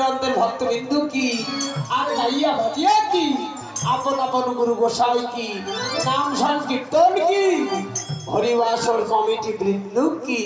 প্রেমানন্দের ভক্তবিন্দু কি? আর গাইয়া বাজিয়া কি? আপন আপন গুরু গোসাই কি? নাম সংকীর্তন কি? হরিবাসর কমিটি বৃন্দু কি?